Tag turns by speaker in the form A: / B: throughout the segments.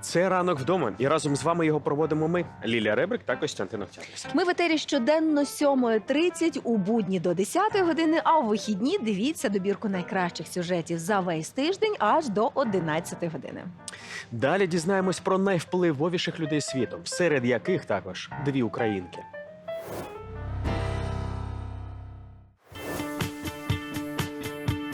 A: Це ранок вдома, і разом з вами його проводимо ми, Лілія Ребрик та Костянтин Овчарний.
B: Ми в етері щоденно з 7.30 у будні до 10 години, а у вихідні дивіться добірку найкращих сюжетів за весь тиждень аж до 11 години.
A: Далі дізнаємось про найвпливовіших людей світу, серед яких також дві українки.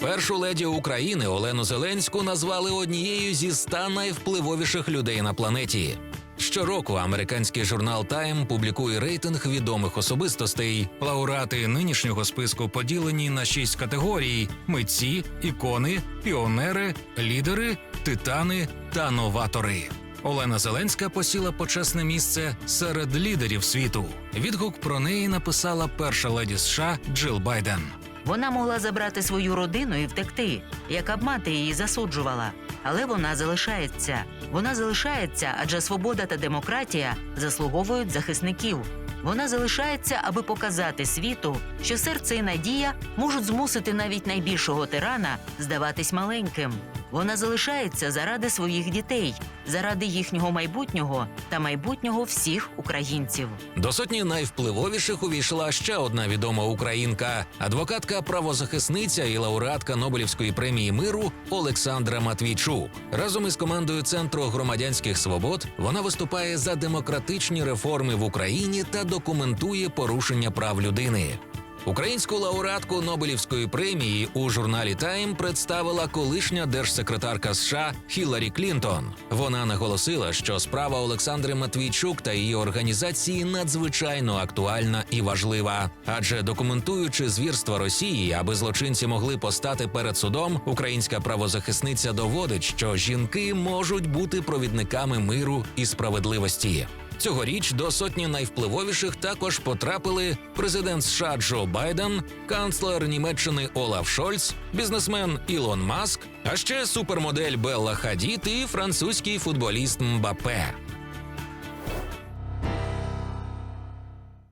C: Першу леді України Олену Зеленську назвали однією зі ста найвпливовіших людей на планеті. Щороку американський журнал Time публікує рейтинг відомих особистостей. Лауреати нинішнього списку поділені на шість категорій: митці, ікони, піонери, лідери, титани та новатори. Олена Зеленська посіла почесне місце серед лідерів світу. Відгук про неї написала перша леді США Джил Байден.
D: Вона могла забрати свою родину і втекти, яка б мати її засуджувала. Але вона залишається. Вона залишається, адже свобода та демократія заслуговують захисників. Вона залишається, аби показати світу, що серце і надія можуть змусити навіть найбільшого тирана здаватись маленьким. Вона залишається заради своїх дітей, заради їхнього майбутнього та майбутнього всіх українців.
C: До сотні найвпливовіших увійшла ще одна відома українка, адвокатка, правозахисниця і лауреатка Нобелівської премії миру Олександра Матвійчук. Разом із командою Центру громадянських свобод вона виступає за демократичні реформи в Україні та документує порушення прав людини. Українську лауреатку Нобелівської премії у журналі Тайм представила колишня держсекретарка США Хіларі Клінтон. Вона наголосила, що справа Олександри Матвійчук та її організації надзвичайно актуальна і важлива. Адже документуючи звірства Росії, аби злочинці могли постати перед судом, українська правозахисниця доводить, що жінки можуть бути провідниками миру і справедливості. Цьогоріч до сотні найвпливовіших також потрапили президент США Джо Байден, канцлер Німеччини Олаф Шольц, бізнесмен Ілон Маск, а ще супермодель Белла Хадід і французький футболіст Мбапе.